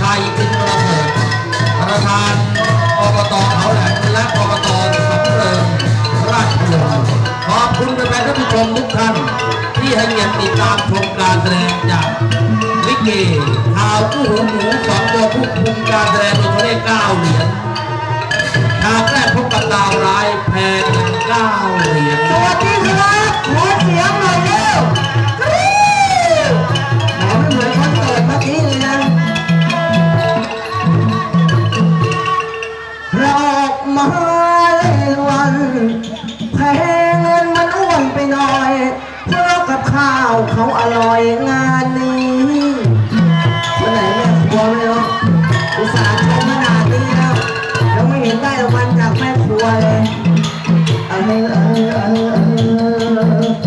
ชายขึ้นมาเถิดประธานอบตเขาแหลมและอบตสำเริงราชบุรีขอบคุณแฟนท่านผู้ชมทุกท่าน ที่ให้เงียรติดตามชมการแสดงจากลิเกข่าวผู้หูหมูสองตัวผู้คุมการแสดงโดยตัวเลขเก้าเหรียญ เ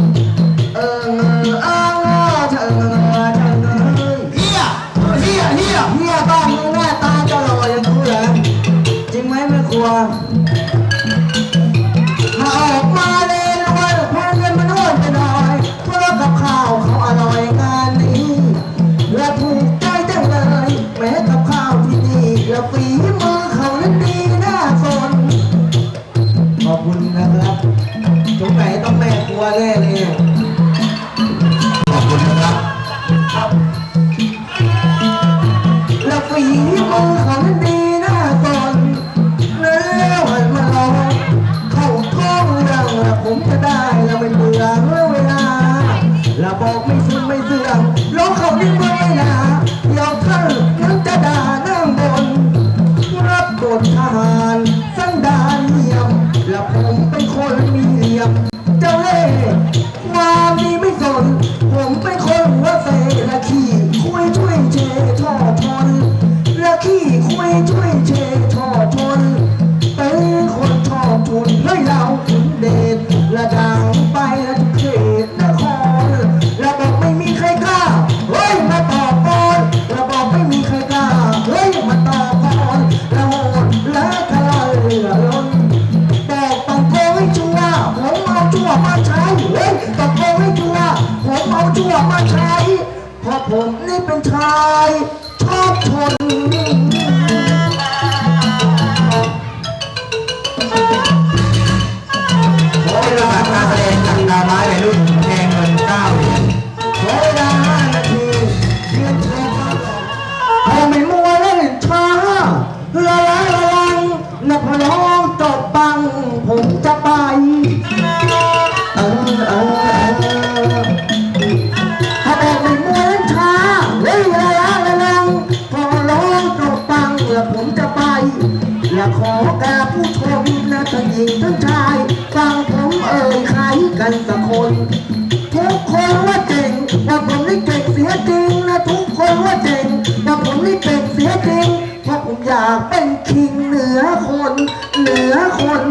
ของดีหน้าตอนแล้วหันมาลองเข้าท้องเราแล้วผมจะได้แล้วไม่เบื่อเมื่อเวลาแล้วบอกไม่สุดไม่เสื่อม ใช้เฮ้ยต้องโกงให้ชัวร์ผมเอาชั่วมาใช้ เพราะผมนี่เป็นชาย ชอบชนขอเวลาการแสดงจากดาวร้ายในรุ่น อยากขอแก่ผู้ชมนะทั้งหญิงทั้งชาย ฟังผมเอ่ยใครกันสักคนทุกคนว่าเก่งว่าผมนี่เก่งเสียจริงนะทุกคนว่าเก่งว่าผมนี่เก่งเสียจริงเพราะผมอยากเป็นคิงเหนือคนเหนือคน